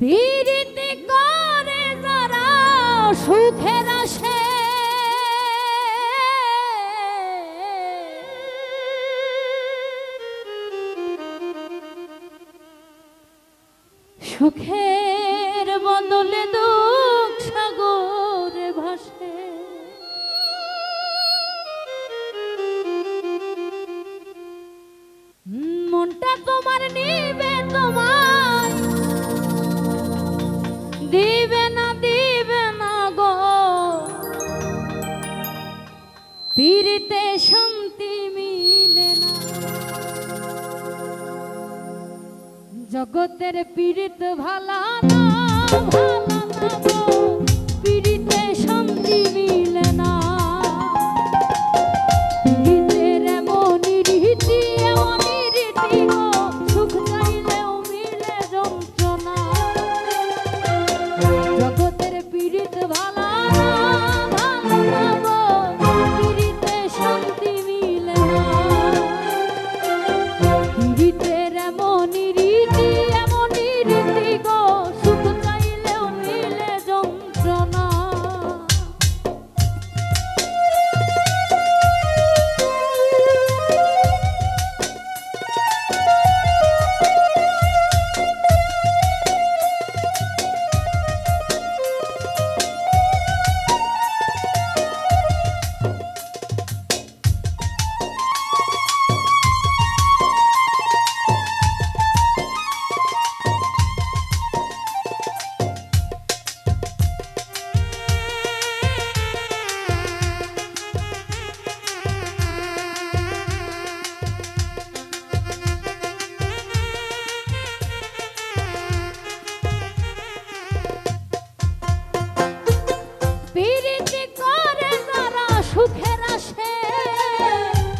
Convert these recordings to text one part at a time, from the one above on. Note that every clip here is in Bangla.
পিড়িতে করে যারা সুখের আসে সুখের বদলে দূর শান্তিতে শান্তি মিলে না। জগতের পীড়িত ভালা না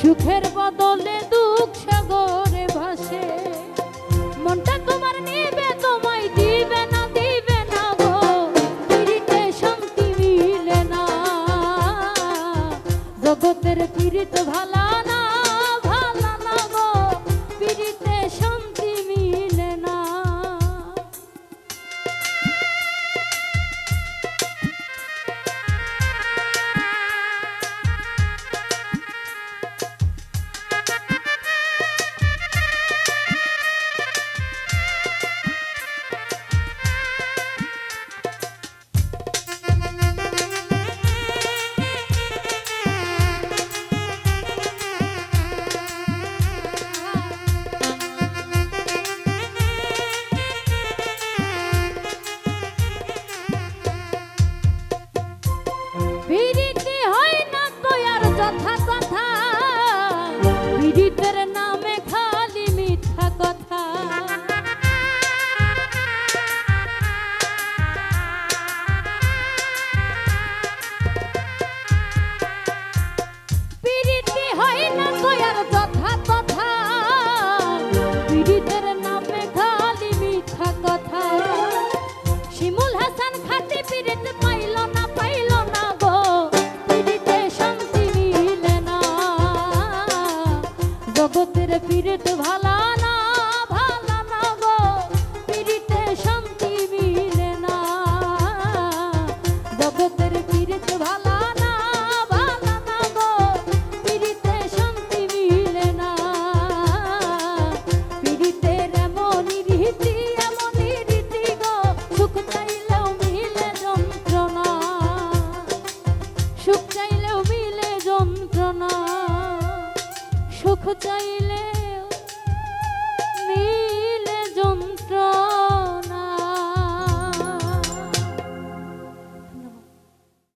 সুখের বদলে দুঃখ সাগরে ভাসে। মনটা তোমার নেবে, তোমায় দিবে না দিবে না গো। পীড়িতে শান্তি মিলে না। জগতের পীড়িত ভালা চাইলে